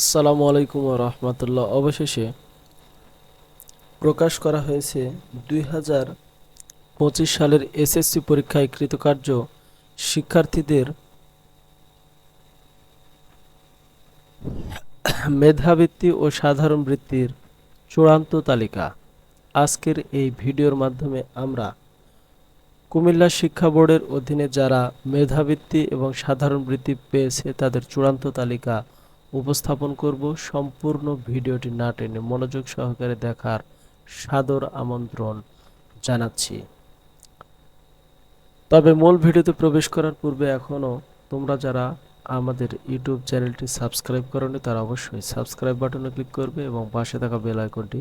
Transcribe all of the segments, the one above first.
আসসালামু আলাইকুম রহমতুল্লাহ। অবশেষে প্রকাশ করা হয়েছে দুই হাজার পঁচিশ সালের এসএসসি পরীক্ষায় কৃতকার্য শিক্ষার্থীদের মেধাবৃত্তি ও সাধারণ বৃত্তির চূড়ান্ত তালিকা। আজকের এই ভিডিওর মাধ্যমে আমরা কুমিল্লা শিক্ষা বোর্ডের অধীনে যারা মেধাবৃত্তি এবং সাধারণ বৃত্তি পেয়েছে, তাদের চূড়ান্ত তালিকা উপস্থাপন করব সম্পূর্ণ ভিডিওটি না টেনে মনোযোগ সহকারে দেখার সাদর আমন্ত্রণ জানাচ্ছি। তবে মূল ভিডিওতে প্রবেশ করার পূর্বে এখনও তোমরা যারা আমাদের ইউটিউব চ্যানেলটি সাবস্ক্রাইব করনি, তারা অবশ্যই সাবস্ক্রাইব বাটনে ক্লিক করবে এবং পাশে থাকা বেল আইকনটি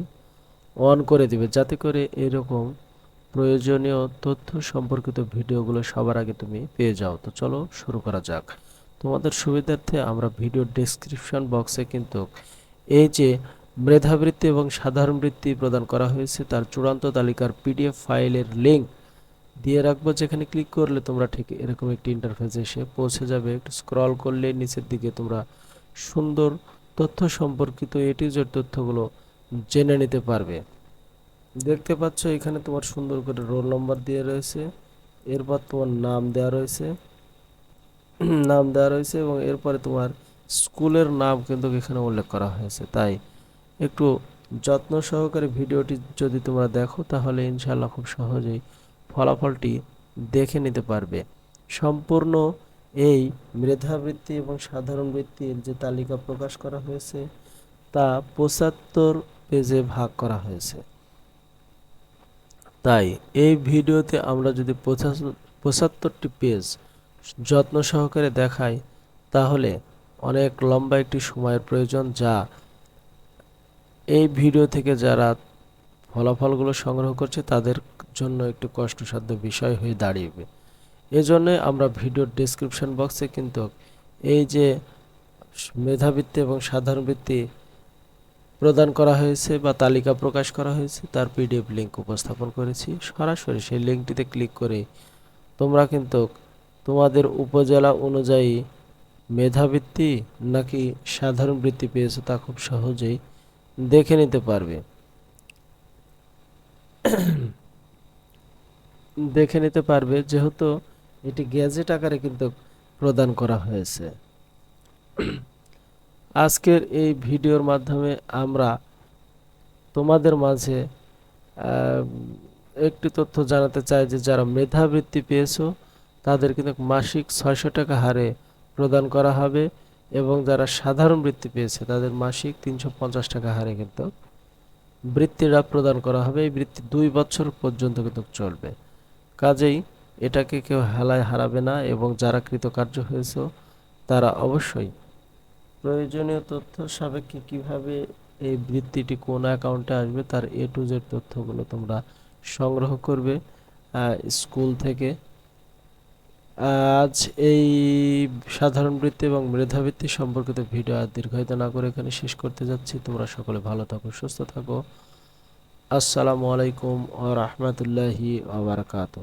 অন করে দিবে, যাতে করে এরকম প্রয়োজনীয় তথ্য সম্পর্কিত ভিডিওগুলো সবার আগে তুমি পেয়ে যাও। তো চলো শুরু করা যাক। তোমাদের সুবিধার্থে আমরা ভিডিও ডেসক্রিপশন বক্সে কিন্তু এই যে মেধাবৃত্তি এবং সাধারণ বৃত্তি প্রদান করা হয়েছে, তার চূড়ান্ত তালিকার পিডিএফ ফাইলের লিংক দিয়ে রাখব। যেখানে ক্লিক করলে তোমরা ঠিক এরকম একটি ইন্টারফেস এসে পৌঁছে যাবে। একটু স্ক্রল করলে নিচের দিকে তোমরা সুন্দর তথ্য সম্পর্কিত এটি এটিজের তথ্যগুলো জেনে নিতে পারবে। দেখতে পাচ্ছ এখানে তোমার সুন্দর করে রোল নম্বর দিয়ে রয়েছে। এরপর তোমার নাম দেওয়া রয়েছে। নাম দেওয়া রয়েছে এবং এরপরে তোমার স্কুলের নাম কিন্তু এখানে উল্লেখ করা হয়েছে। তাই একটু যত্ন সহকারে ভিডিওটি যদি তোমরা দেখো, তাহলে ইনশাল্লাহ খুব সহজেই ফলাফলটি দেখে নিতে পারবে। সম্পূর্ণ এই মেধাবৃত্তি এবং সাধারণ বৃত্তির যে তালিকা প্রকাশ করা হয়েছে, তা পঁচাত্তর পেজে ভাগ করা হয়েছে। তাই এই ভিডিওতে আমরা যদি পঁচাত্তরটি পেজ যত্ন সহকারে দেখাই তাহলে অনেক লম্বা একটি সময়ের প্রয়োজন যা এই ভিডিও থেকে যারা ফলাফলগুলো সংগ্রহ করছে তাদের জন্য একটু কষ্টসাধ্য বিষয় হয়ে দাঁড়িয়েবে। এজন্য আমরা ভিডিওর ডেসক্রিপশন বক্সে কিন্তু এই যে মেধাবৃত্তি এবং সাধারণ বৃত্তি প্রদান করা হয়েছে বা তালিকা প্রকাশ করা হয়েছে, তার পিডিএফ লিঙ্ক উপস্থাপন করেছি। সরাসরি সেই লিঙ্কটিতে ক্লিক করে তোমরা কিন্তু তোমাদের উপজেলা অনুযায়ী মেধাবৃত্তি নাকি সাধারণ বৃত্তি পেয়েছ তা খুব সহজেই দেখে নিতে পারবে। দেখে নিতে পারবে যেহেতু এটি গ্যাজেট আকারে কিন্তু প্রদান করা হয়েছে। আজকের এই ভিডিওর মাধ্যমে আমরা তোমাদের মাঝে একটি তথ্য জানাতে চাই যে যারা মেধাবৃত্তি পেয়েছ তাদের কিন্তু মাসিক ছয়শো টাকা হারে প্রদান করা হবে এবং যারা সাধারণ বৃত্তি পেয়েছে, তাদের মাসিক তিনশো পঞ্চাশ টাকা হারে কিন্তু বৃত্তিরা প্রদান করা হবে। এই বৃত্তি দুই বছর পর্যন্ত কিন্তু চলবে। কাজেই এটাকে কেউ হেলায় হারাবে না এবং যারা কৃতকার্য হয়েছে, তারা অবশ্যই প্রয়োজনীয় তথ্য সাপেক্ষে কীভাবে এই বৃত্তিটি কোন অ্যাকাউন্টে আসবে, তার এ টু জেড তথ্যগুলো তোমরা সংগ্রহ করবে স্কুল থেকে আজ এই সাধারণ বৃত্তি এবং মেধাবৃত্তি সম্পর্কিত ভিডিও আর দীর্ঘায়িত না করে এখানে শেষ করতে যাচ্ছি। তোমরা সকলে ভালো থাকো, সুস্থ থাকো। আসসালামু আলাইকুম ও রহমতুল্লাহি আবরকাত